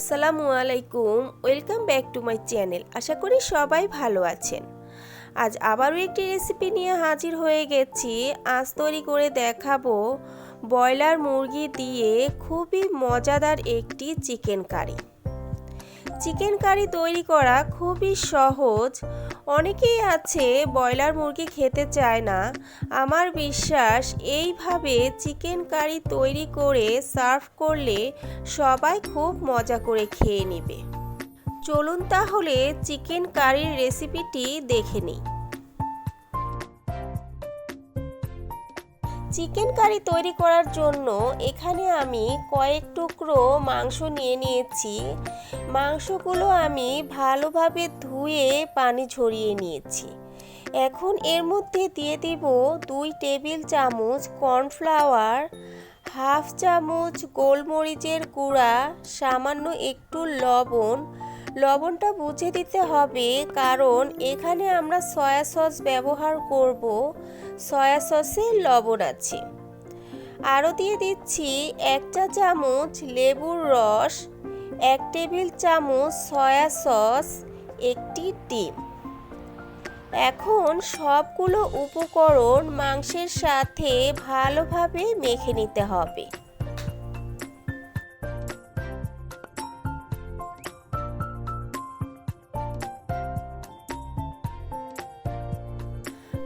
আসসালামু আলাইকুম, welcome back to my channel. আশা করি সবাই ভালো আছেন। আজ আবারও একটি রেসিপি নিয়ে হাজির হয়ে গেছি। আজ তৈরি করে দেখাবো ব্রয়লার মুরগি দিয়ে খুবই মজাদার একটি চিকেন কারি। চিকেন কারি তৈরি করা খুবই সহজ। অনেকেই আছে ব্রয়লার মুরগি খেতে চায় না। আমার বিশ্বাস এইভাবে চিকেন কারি তৈরি করে সার্ভ করলে সবাই খুব মজা করে খেয়ে নেবে। চলুন তাহলে চিকেন কারির রেসিপিটি দেখে নিই। চিকেন কারি তৈরি করার জন্য এখানে আমি কয়েক টুকরো মাংস নিয়ে নিয়েছি। মাংসগুলো আমি ভালোভাবে ধুয়ে পানি ঝরিয়ে নিয়েছি। এখন এর মধ্যে দিয়ে দিব দুই টেবিল চামচ কর্নফ্লাওয়ার, হাফ চামচ গোলমরিচের গুঁড়া, সামান্য একটু লবণ লবণটা বুঝে দিতে হবে, কারণ এখানে আমরা সয়া সস ব্যবহার করব। সয়া সসে লবণ আছে। আরও দিয়ে দিচ্ছি একটা চামচ লেবুর রস, এক টেবিল চামচ সয়া সস, একটি ডিম। এখন সবগুলো উপকরণ মাংসের সাথে ভালোভাবে মেখে নিতে হবে।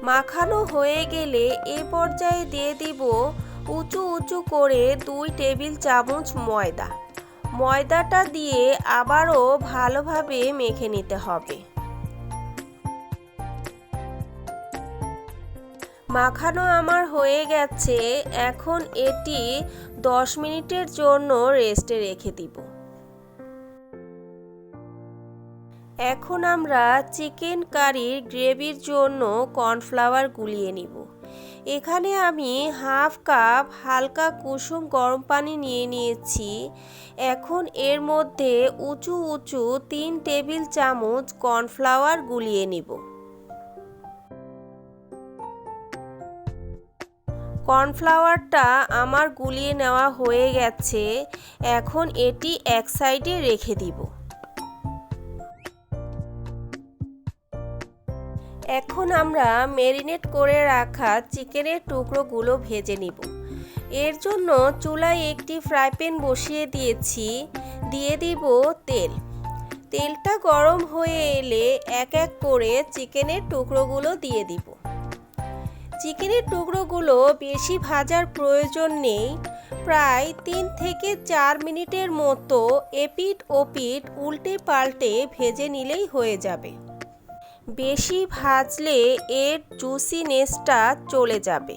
মাখানো হয়ে গেলে এ পর্যায়ে দিয়ে দিব উঁচু উঁচু করে দুই টেবিল চামচ ময়দা। ময়দাটা দিয়ে আবারও ভালোভাবে মেখে নিতে হবে। মাখানো আমার হয়ে গেছে, এখন এটি দশ মিনিটের জন্য রেস্টে রেখে দিব। এখন আমরা চিকেন কারির গ্রেভির জন্য কর্নফ্লাওয়ার গুলিয়ে নিব। এখানে আমি হাফ কাপ হালকা কুসুম গরম পানি নিয়ে নিয়েছি। এখন এর মধ্যে উঁচু উঁচু তিন টেবিল চামচ কর্নফ্লাওয়ার গুলিয়ে নিব। কর্নফ্লাওয়ারটা আমার গুলিয়ে নেওয়া হয়ে গেছে। এখন এটি এক সাইডে রেখে দিব। এখন আমরা ম্যারিনেট করে রাখা চিকেনের টুকরোগুলো ভেজে নিব। এর জন্য চুলায় একটি ফ্রাই প্যান বসিয়ে দিয়েছি। দিয়ে দিব তেল। তেলটা গরম হয়ে এলে এক এক করে চিকেনের টুকরোগুলো দিয়ে দিব। চিকেনের টুকরোগুলো বেশি ভাজার প্রয়োজন নেই। প্রায় তিন থেকে চার মিনিটের মতো এপিট ওপিট উল্টে পাল্টে ভেজে নিলেই হয়ে যাবে। বেশি ভাজলে এর জুসিনেসটা চলে যাবে।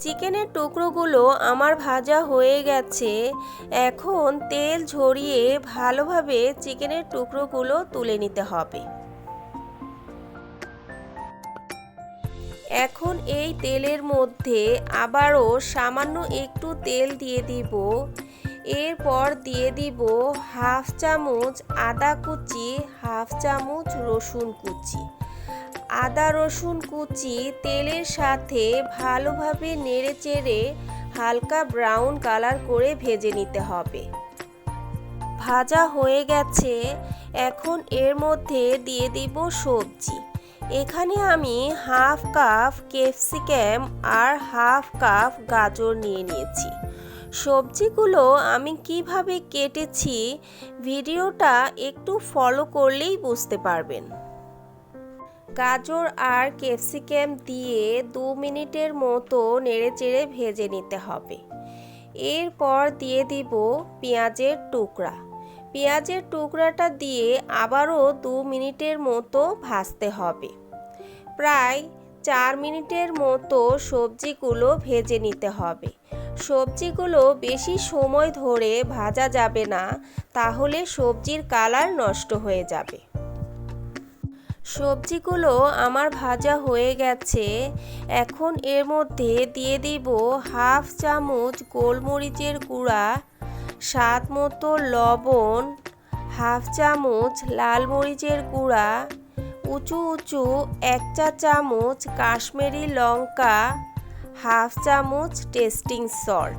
চিকেনের টুকরোগুলো আমার ভাজা হয়ে গেছে। এখন তেল ঝরিয়ে ভালোভাবে চিকেনের টুকরোগুলো তুলে নিতে হবে। এখন এই তেলের মধ্যে আবারও সামান্য একটু তেল দিয়ে দিব। এরপর দিয়ে দিব হাফ চামচ আদা কুচি, হাফ চামচ রসুন কুচি। আদা রসুন কুচি তেলের সাথে ভালোভাবে নেড়ে চেড়ে হালকা ব্রাউন কালার করে ভেজে নিতে হবে। ভাজা হয়ে গেছে। এখন এর মধ্যে দিয়ে দিব সবজি। এখানে আমি হাফ কাপ ক্যাপসিকাম আর হাফ কাপ গাজর নিয়ে নিয়েছি। সবজিগুলো আমি কীভাবে কেটেছি ভিডিওটা একটু ফলো করলেই বুঝতে পারবেন। গাজর আর ক্যাপসিকাম দিয়ে দু মিনিটের মতো নেড়েচেড়ে ভেজে নিতে হবে। এরপর দিয়ে দিব পেঁয়াজের টুকরা। পেঁয়াজের টুকরাটা দিয়ে আবারও দু মিনিটের মতো ভাজতে হবে। প্রায় চার মিনিটের মতো সবজিগুলো ভেজে নিতে হবে। সবজিগুলো বেশি সময় ধরে ভাজা যাবে না, তাহলে সবজির কালার নষ্ট হয়ে যাবে। সবজিগুলো আমার ভাজা হয়ে গেছে। এখন এর মধ্যে দিয়ে দিব হাফ চামচ গোলমরিচের গুঁড়া স্বাদ মতো লবণ, হাফ চামচ লাল মরিচের গুঁড়া, উঁচু উঁচু এক চা চামচ কাশ্মীরি লঙ্কা, হাফ চামচ টেস্টিং সল্ট।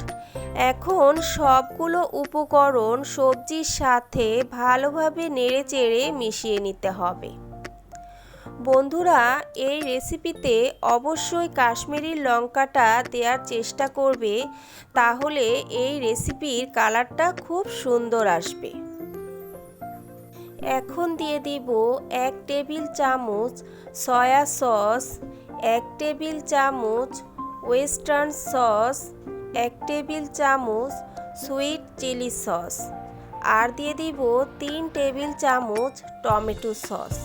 এখন সবগুলো উপকরণ সবজির সাথে ভালোভাবে নেড়েচেড়ে মিশিয়ে নিতে হবে। বন্ধুরা, এই রেসিপিতে অবশ্যই কাশ্মীরি লঙ্কাটা দেওয়ার চেষ্টা করবে, তাহলে এই রেসিপির কালারটা খুব সুন্দর আসবে। এখন দিয়ে দিব এক টেবিল চামচ সয়া সস এক টেবিল চামচ ওয়েস্টার্ন সস এক টেবিল চামচ সুইট চিলি সস আর দিয়ে দিব তিন টেবিল চামচ টমেটো সস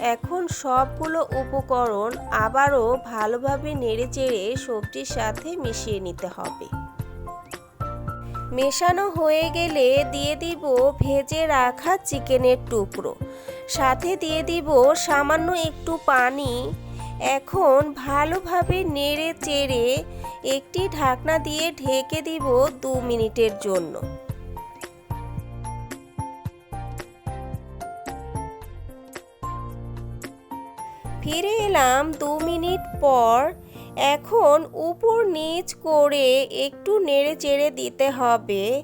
এখন সবগুলো উপকরণ আবারও ভালোভাবে নেড়েচেড়ে সবজির সাথে মিশিয়ে নিতে হবে। মেশানো হয়ে গেলে দিয়ে দিব ভেজে রাখা চিকেনের টুকরো। সাথে দিয়ে দিব সামান্য একটু পানি। এখন ভালোভাবে নেড়ে চেড়ে একটি ঢাকনা দিয়ে ঢেকে দিব দু মিনিটের জন্য। ফিরে এলাম দু মিনিট পর। এখন উপর নিচ করে একটু নেড়ে চেড়ে দিতে হবে।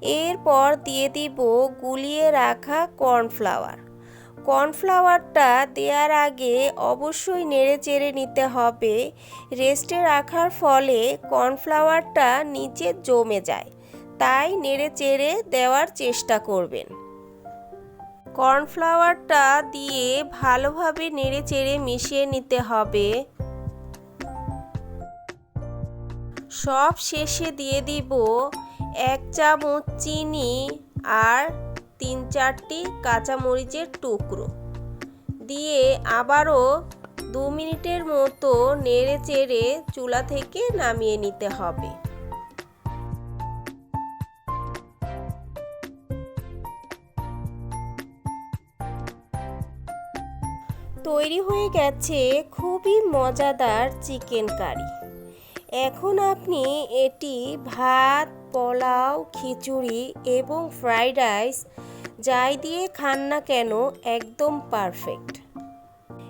এরপর দিয়ে দিব গুলিয়ে রাখা কর্নফ্লাওয়ার। কর্নফ্লাওয়ারটা দেওয়ার আগে অবশ্যই নেড়ে চেড়ে নিতে হবে। রেস্টে রাখার ফলে কর্নফ্লাওয়ারটা নিচে জমে যায়। তাই নেড়ে চেড়ে দেওয়ার চেষ্টা করবেন। কর্নফ্লাওয়ারটা দিয়ে ভালোভাবে নেড়ে চেড়ে মিশিয়ে নিতে হবে। সব শেষে দিয়ে দিব এক চামচ চিনি আর তিন চারটি কাঁচামরিচের টুকরো। দিয়ে আবারও দু মিনিটের মতো নেড়ে চেড়ে চুলা থেকে নামিয়ে নিতে হবে। তৈরি হয়ে গেছে খুবই মজাদার চিকেন কারি। এখন আপনি এটি ভাত, পোলাও, খিচুড়ি এবং ফ্রাইড রাইস যাই দিয়ে খান না কেন একদম পারফেক্ট।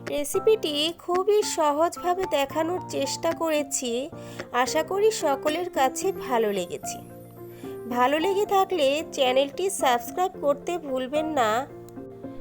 রেসিপিটি খুবই সহজভাবে দেখানোর চেষ্টা করেছি। আশা করি সকলের কাছে ভালো লেগেছে। ভালো লেগে থাকলে চ্যানেলটি সাবস্ক্রাইব করতে ভুলবেন না।